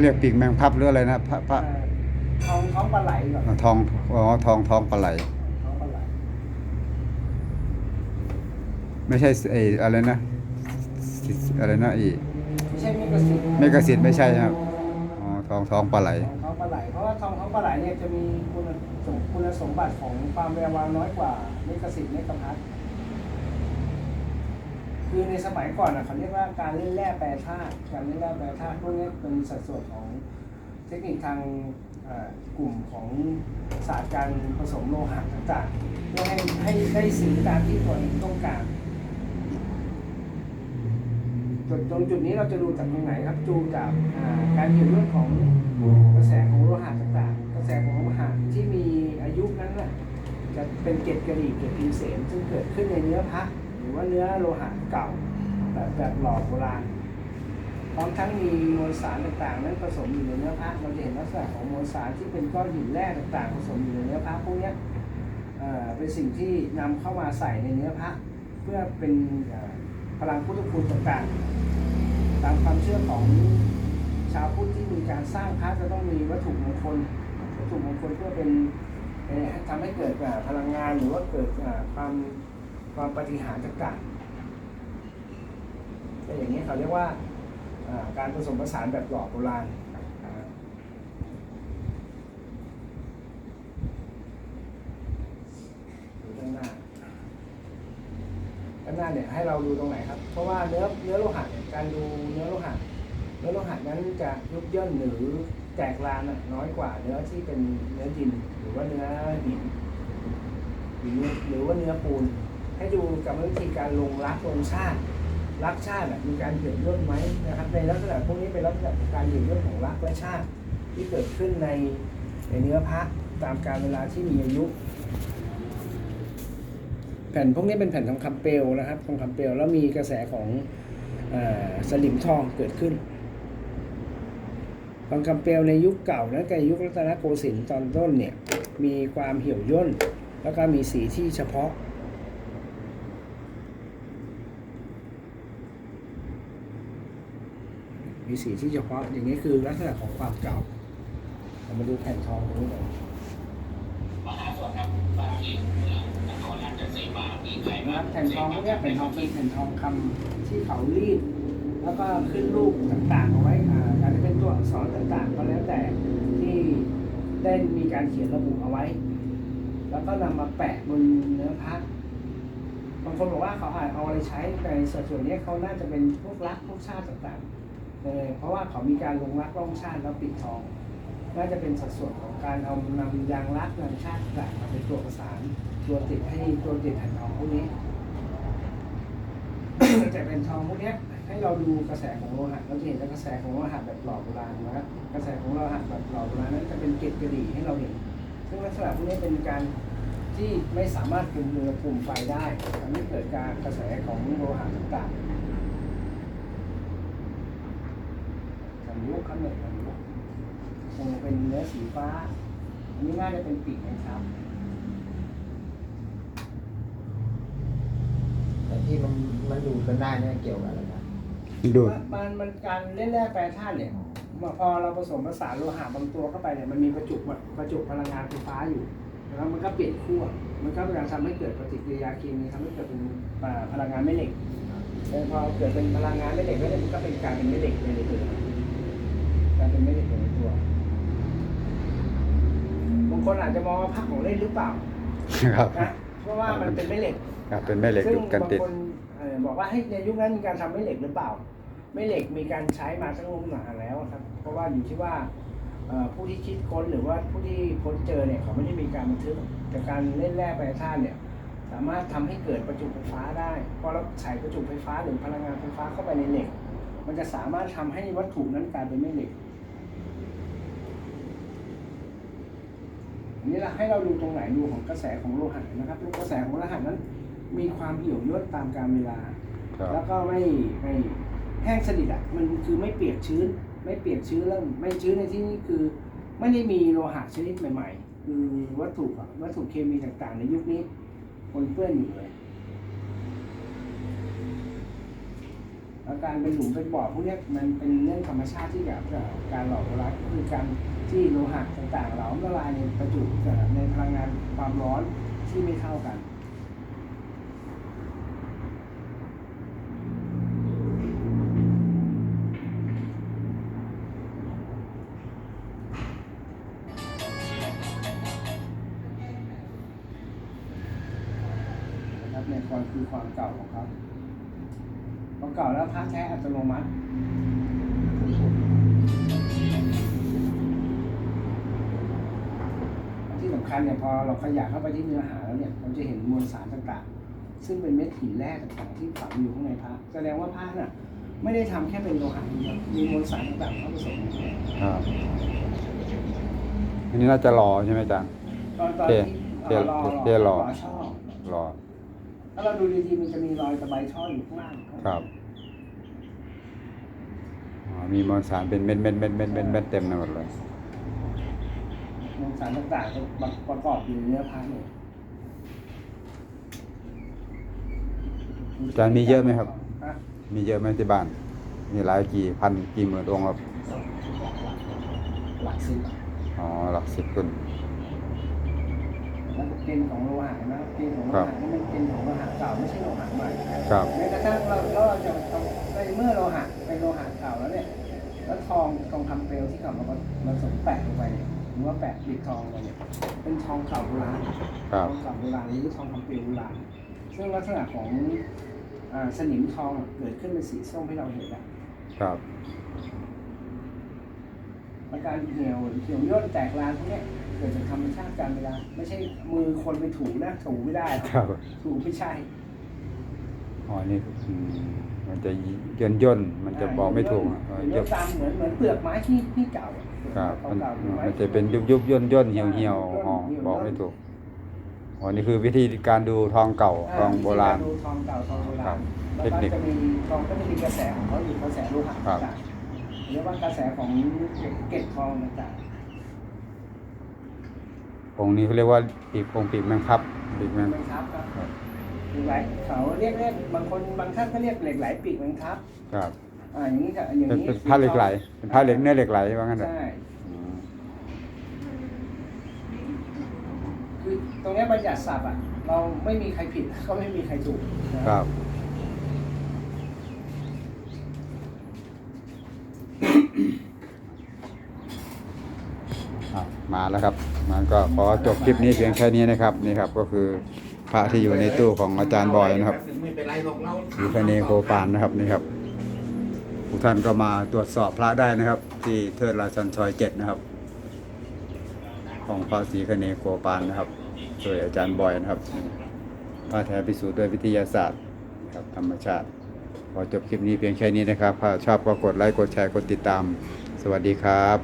เขาเรียกปีกแมงพับหรืออะไรนะพระพระอ่าทองท้องปลาไหลก่อนทองอ๋อทองทองปลาไหล ท้องปลาไหลไม่ใช่ไอ้อะไรนะอะไรนะไอ้ไม่ใช่เมกะสิทธิ์เมกะสิทธิ์ไม่ใช่ครับอ๋อทองทองปลาไหล ทองท้องปลาไหล เพราะว่าทองท้องปลาไหลเนี่ยจะมีคุณสมคุณสมบัติของความแวววาวน้อยกว่าเมกะสิทธิ์เมกะพัท คือในสมัยก่อนอะเขาเรียกว่าการเล่นแร่แปรธาตุการเล่นแร่แปรธาตุพวกนี้เป็นสัดส่วนของเทคนิคทางกลุ่มของศาสตร์การผสมโลหะต่างๆเพื่อให้ให้ได้สีตามที่ตัวเองต้องการจุดตรงจุดนี้เราจะดูจากตรงไหนครับดูจากการเกี่ยวเรื่องของกระแสของโลหะต่างๆ กระแสของโลหะที่มีอายุนั้นน่ะจะเป็นเกล็ดกระดิ่งเกล็ดพิมเสนซึ่งเกิดขึ้นในเนื้อพระ หรือว่าเนื้อโลหะเก่าแบบแบบหล่อโบราณพร้อมทั้งมีมวลสารต่างๆ นั้นผสมอยู่ในเนื้อพระเราจะเห็นลักษณะของมวลสารที่เป็นก้อนหินแร่ต่างๆ ผสมอยู่ในเนื้อพระพวกนี้เป็นสิ่งที่นำเข้ามาใส่ในเนื้อพระเพื่อเป็นพลังพุทธคุณต่างๆ ตามความเชื่อของชาวพุทธที่มีการสร้างพระจะต้องมีวัตถุมงคลวัตถุมงคลเพื่อเป็นเอ่อทำให้เกิดพลังงานหรือว่าเกิดความ ความปฏิหารต่างๆแต่อย่างนี้เขาเรียกว่าการผสมผสานแบบหล่อโบราณดูด้านหน้าด้านหน้าเนี่ยให้เราดูตรงไหนครับ เพราะว่าเนื้อเนื้อโลหะเนี่ยการดูเนื้อโลหะ เนื้อโลหะนั้นจะยุบย่นหรือแตกลานน่ะน้อยกว่าเนื้อที่เป็นเนื้อดินหรือว่าเนื้อหินหรือหรือว่าเนื้อปูน ให้ดูกับวิธีการลงรักลงชาติรักชาติมีการเหยียดย่นไหมนะครับในลักษณะพวกนี้เป็นลักษณะของการเหยียดย่นของรักและชาติ ที่เกิดขึ้นในในเนื้อพระตามการเวลาที่มีอายุ แผ่นพวกนี้เป็นแผ่นทองคำเปลวนะครับทองคำเปลวแล้วมีกระแสของอสลิมทองเกิดขึ้นทองคำเปลวในยุคเก่านะในยุครัตนโกสินทร์ตอนต้นเนี่ยมีความเหี่ยวย่น แล้วก็มีสีที่เฉพาะ มีสีที่เฉพาะอย่างนี้คือลักษณะของความเก่าเรามาดูแผ่นทองตรงนี้หน่อยนะครับแผ่นทองพวกเนี้ยแผ่นทองเป็นแผ่นทองคำที่เขารีด แล้วก็ขึ้นรูปต่างๆเอาไว้อ่าอาจจะเป็นตัวอักษรต่างๆ ก็แล้วแต่ที่ได้มีการเขียนระบุเอาไว้ แล้วก็นำมาแปะบนเนื้อพระบางคนบอกว่าเขาอาจเอาอะไรใช้ในส่วนส่วนนี้เขาน่าจะเป็นพวกรักพวกชาติต่างๆ เออเพราะว่าเขามีการลงรักล่องชาติแล้วปิดทอง น่าจะเป็นสัดส่วนของการเอานำยางรักนำชาติต่างมาเป็นตัวประสาน ตัวติดให้ตัวติดแผ่นทองพวกนี้แต่เป็นทองพวกนี้ให้เราดูกระแสของโลหะเราจะเห็นกระแสของโลหะแบบหล่อโบราณนะครับกระแสของโลหะแบบหล่อโบราณนั้นจะเป็นเกล็ดกระดี่ให้เราเห็น ซึ่งลักษณะพวกนี้เป็นการที่ไม่สามารถคุมอุณหภูมิไฟได้ทำให้เกิดการกระแสของโลหะต่างๆ สัญญกครับเนี่ยสัญญกคงเป็นเนื้อสีฟ้า อันนี้น่าจะเป็นปีกนะครับแต่ที่มันมันดูดกันได้เนี่ยเกี่ยวกับอะไรนะดูดมันมันการเล่นแร่แปรธาตุเนี่ยพอเราผสมผสานโลหะบางตัวเข้าไปเนี่ยมันมีประจุประจุพลังงานไฟฟ้าอยู่แล้วมันก็เปลี่ยนขั้วมันก็จะทำให้เกิดปฏิกิริยาเคมีทำให้เกิดเป็นอ่าพลังงานแม่เหล็กแต่พอเกิดเป็นพลังงานแม่เหล็กแม่เหล็กมันก็เป็นการเป็นแม่เหล็กในตัว การเป็นแม่เหล็กในตัวบางคนอาจจะมองว่าพักของเล่นหรือเปล่าครับ นะเพราะว่ามันเป็นแม่เหล็ก ครับเป็นแม่เหล็กซึ่งดูดกันบางติด คนเอ่อบอกว่าให้ยในยุคนั้นมีการทำแม่เหล็กหรือเปล่าแม่เหล็กมีการใช้มาตั้งนานแล้วครับเพราะว่าอยู่ที่ว่าเอ่อผู้ที่คิดค้นหรือว่าผู้ที่ค้นเจอเนี่ยเขาไม่ได้มีการบันทึกแต่การเล่นแร่แปรธาตุเนี่ยสามารถทำให้เกิดประจุไฟฟ้าได้พอเราใส่ประจุไฟฟ้าหรือพลังงานไฟฟ้าเข้าไปในเหล็ก มันจะสามารถทำให้วัตถุนั้นกลายเป็นแม่เหล็ก นนี้เราให้เราดูตรงไหนดูของกระแสของโลหะนะครับกระแสของโลหะนั้น มีความเหี่ยวย่นตามกาลเวลาครับแล้วก็ไม่ไม่แห้งสนิทอะมันคือไม่เปียกชื้น ไม่เปียกชื้นแล้วไม่ชื้นในที่นี้คือไม่ได้มีโลหะชนิดใหม่ ๆ คือวัตถุอะวัตถุเคมีต่างๆ ในยุคนี้ปนเปื้อนอยู่เลย แล้วการเป็นหลุมเป็นบ่อพวกนี้มันเป็นเรื่องธรรมชาติที่แบบการหล่อโบราณก็คือการที่โลหะต่างๆเหลาละลายในประจุในพลังงานความร้อนที่ไม่เท่ากันนะครับในความคือความเก่าของเขา ความเก่าแล้วพระแท้อัตโนมัติที่สำคัญเนี่ยพอเราขยายเข้าไปที่เนื้อหาแล้วเนี่ยเราจะเห็นมวลสารต่างๆ ซึ่งเป็นเม็ดหินแร่ต่างๆที่ฝังอยู่ข้างในพระแสดงว่าพระน่ะไม่ได้ทำแค่เป็นโลหะอย่างเดียวมีมวลสารต่างๆเข้าผสมครับอันนี้น่าจะรอใช่ไหมอาจารย์ตอนตอนเทที่เทเอ่อรอเทรอช่อรอถ้าเราดูดีๆมันจะมีรอยตะไบช่ออยู่ข้างล่างครับอ๋อมีมวลสารเป็นเม็ดเม็ดเม็ดเม็ดเม็ดเม็ดเต็มไปหมดเลยมวลสารต่างๆจะประกอบอยู่ในเนื้อพระเนี่ยอาจารย์มีเยอะไหมครับฮะมีเยอะไหมที่บ้าน มีหลายกี่พันกี่หมื่นองค์ครับ หลักสิบ อ๋อ หลักสิบขึ้น แล้วเกณฑ์ของโลหะนะเกณฑ์ของโลครับหะนี่มันเกณฑ์ของโลหะเก่าไม่ใช่โลหะใหม่ครับแม้กระทั่งเราแล้วเราจะต้องในเมื่อโลหะเป็นโลหะเก่าแล้วเนี่ยแล้วทองทองคำเปลวที่เขามามาสมแปะลงไปเนี่ยหรือว่าแปะปิดทองลงไปเนี่ยเป็นทองเก่าโบราณครัทบองเก่าโบราณหรือทองคำเปลวโบราณซึ่งลักษณะของอ่าสนิมทองอะเกิดขึ้นเป็นสีส้มให้เราเห็นแล้วครับ อาการเหี่ยวเหี่ยวย่นแตกลานพวกเนี้ยเกิดจากธรรมชาติการเวลา ไม่ใช่มือคนไปถูนะถูไม่ได้หรอกครับถูไม่ใช่อ๋อนี่อืมมันจะย่นย่นๆมันจะบอกไม่ถูกอะเอเดี๋ยวตามเหมือนเหมือนเปลือกไม้ที่ที่เก่าอะครับมันเก่าๆเปลือกไมันจะเป็นยุบยุบย่นย่นๆเหี่ยวเหี่ยวๆอ๋อบอกไม่ถูกอ๋อนี่คือวิธีการดูทองเก่าทองโบราณดูทองเก่าทองโบครัราบณแล้วเทคนิคก็จะมีทองก็จะมีกระแสของเขาอยู่กระแสโลหะครับต่างๆ เรียกว่ากระแสของเกล็ดทองต่างองค์นี้เขาเรียกว่าปีกองค์ปีกแมงครับปีกๆแมงแมงทับครับครับเหล็กไหลเขาเรียกเรียกบางคนบางท่านก็เรียกเหล็กไหลปีกแมงทับ ครับอ่าอย่างนี้ค่ะอย่างเป็นนี้เป็นผ้าเหล็กไหลเป็นผ้าเหล็กเนื้อเหล็กไหลว่างั้นเถอะใช่อืมคือตรงเนี้ยบัญญัติศัพท์อะเราไม่มีใครผิดก็ไม่มีใครถูกนะครับ อะมาแล้วครับมันก็ขอจบคลิปนี้เพียงแค่นี้นะครับนี่ครับก็คือพระที่อยู่ในตู้ของอาจารย์บอยนะครับไม่เป็นไรหรอกเราสีคเนโกปานนะครับนี่ครับทุกท่านก็มาตรวจสอบพระได้นะครับ ที่เทิดราชันซอยเจ็ดนะครับ ของพระศรีคเนโกปานนะครับโดยอาจารย์บอยนะครับพระแท้พิสูจน์ด้วยวิทยาศาสตร์ครับธรรมชาติ ขอจบคลิปนี้เพียงแค่นี้นะครับถ้าชอบก็กดไลค์กดแชร์กดติดตาม สวัสดีครับ